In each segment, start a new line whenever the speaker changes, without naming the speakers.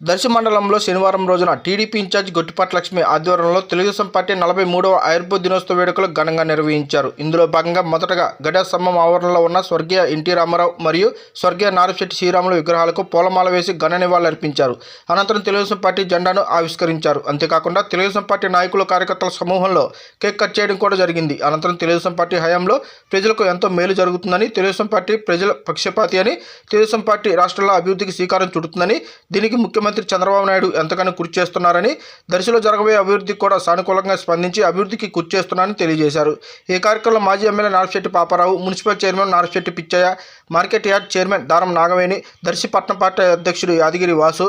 దర్శి మండలంలో శనివారం రోజున టీడీపీ ఇన్ఛార్జ్ గొట్టిపాటి లక్ష్మి ఆధ్వర్యంలో తెలుగుదేశం పార్టీ నలభై మూడవ ఆయుర్వేద దినోత్సవ వేడుకలు ఘనంగా నిర్వహించారు. ఇందులో భాగంగా మొదటగా గడా స్తంభం ఆవరణలో ఉన్న స్వర్గీయ ఎన్టీ రామారావు మరియు స్వర్గీయ నారశెట్టి శ్రీరాములు విగ్రహాలకు పూలమాల వేసి ఘన నివాళులర్పించారు అనంతరం తెలుగుదేశం పార్టీ జెండాను ఆవిష్కరించారు. అంతేకాకుండా తెలుగుదేశం పార్టీ నాయకులు కార్యకర్తల సమూహంలో కేక్ కట్ చేయడం కూడా జరిగింది. అనంతరం తెలుగుదేశం పార్టీ హయాంలో ప్రజలకు ఎంతో మేలు జరుగుతుందని తెలుగుదేశం పార్టీ ప్రజల పక్షపాతి అని తెలుగుదేశం పార్టీ రాష్ట్రాల అభివృద్ధికి శ్రీకారం చుడుతుందని దీనికి ముఖ్యమంత్రి చంద్రబాబు నాయుడు ఎంతగానో కృషి చేస్తున్నారని దర్శిలో జరగబోయే అభివృద్ధికి కూడా సానుకూలంగా స్పందించి అభివృద్ధికి కృషి చేస్తున్నారని తెలియజేశారు. ఈ కార్యక్రమంలో మాజీ MLA Narasetti Paparao municipal chairman Narasetti Pichaiah market yard chairman Daram Nagaveni Darsi పట్నం పార్టీ అధ్యక్షుడు యాదగిరి వాసు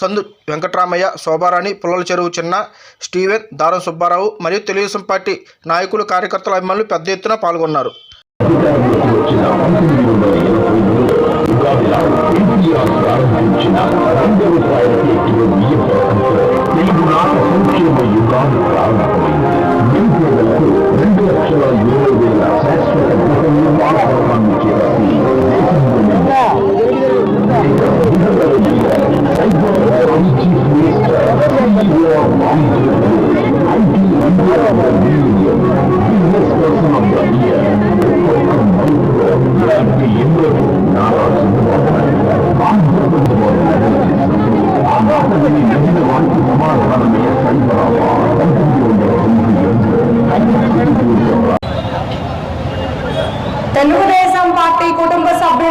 సందు వెంకటరామయ్య శోభారాణి పుల్లల చెరువు చిన్న స్టీవెన్ దారం సుబ్బారావు మరియు తెలుగుదేశం పార్టీ నాయకులు కార్యకర్తల అభిమానులు పెద్ద ఎత్తున పాల్గొన్నారు.
മുഖാബില
ഇന്ത്യ യുഗാനുപ്രാരംഭം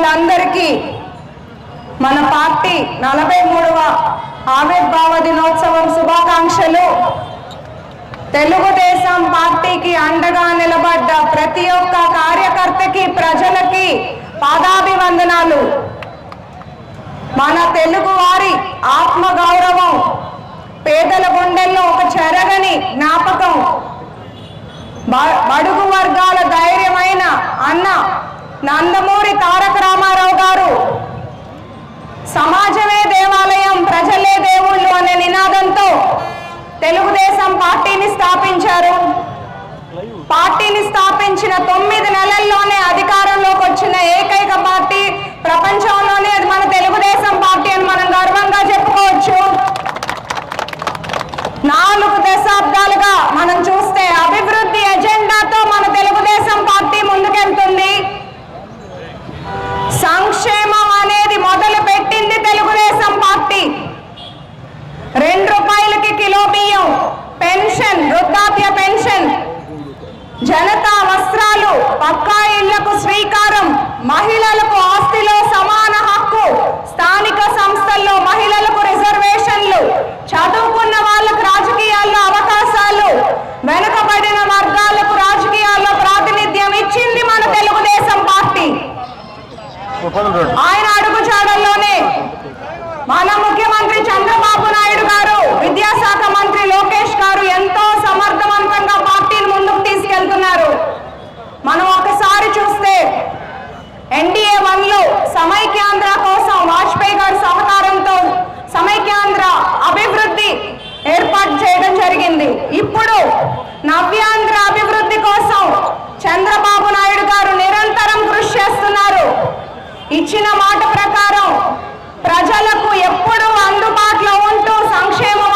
కుటుంబ మన పార్టీ నలభై మూడవ ఆవిర్భావ దినోత్సవం శుభాకాంక్షలు. తెలుగుదేశం పార్టీకి అండగా నిలబడ్డ ప్రతి ఒక్క కార్యకర్తకి ప్రజలకి పాదాభివందనాలు. మన తెలుగువారి ఆత్మగౌరవం ఆత్మ గౌరవం పేదల గుండెల్లో ఒక చెరగని జ్ఞాపకం. బడుగు వర్గాల ధైర్యమైన అన్న నందమూరి తారక నాలుగు దశాబ్దాలుగా మనం చూస్తే అభివృద్ధి ఆయన అడుగుచాడల్లోనే మన ముఖ్యమంత్రి చంద్రబాబు నాయుడు గారు విద్యాశాఖ మంత్రి లోకేష్ గారు ఇచ్చిన మాట ప్రకారం ప్రజలకు ఎప్పుడూ అందుబాటులో ఉంటూ సంక్షేమం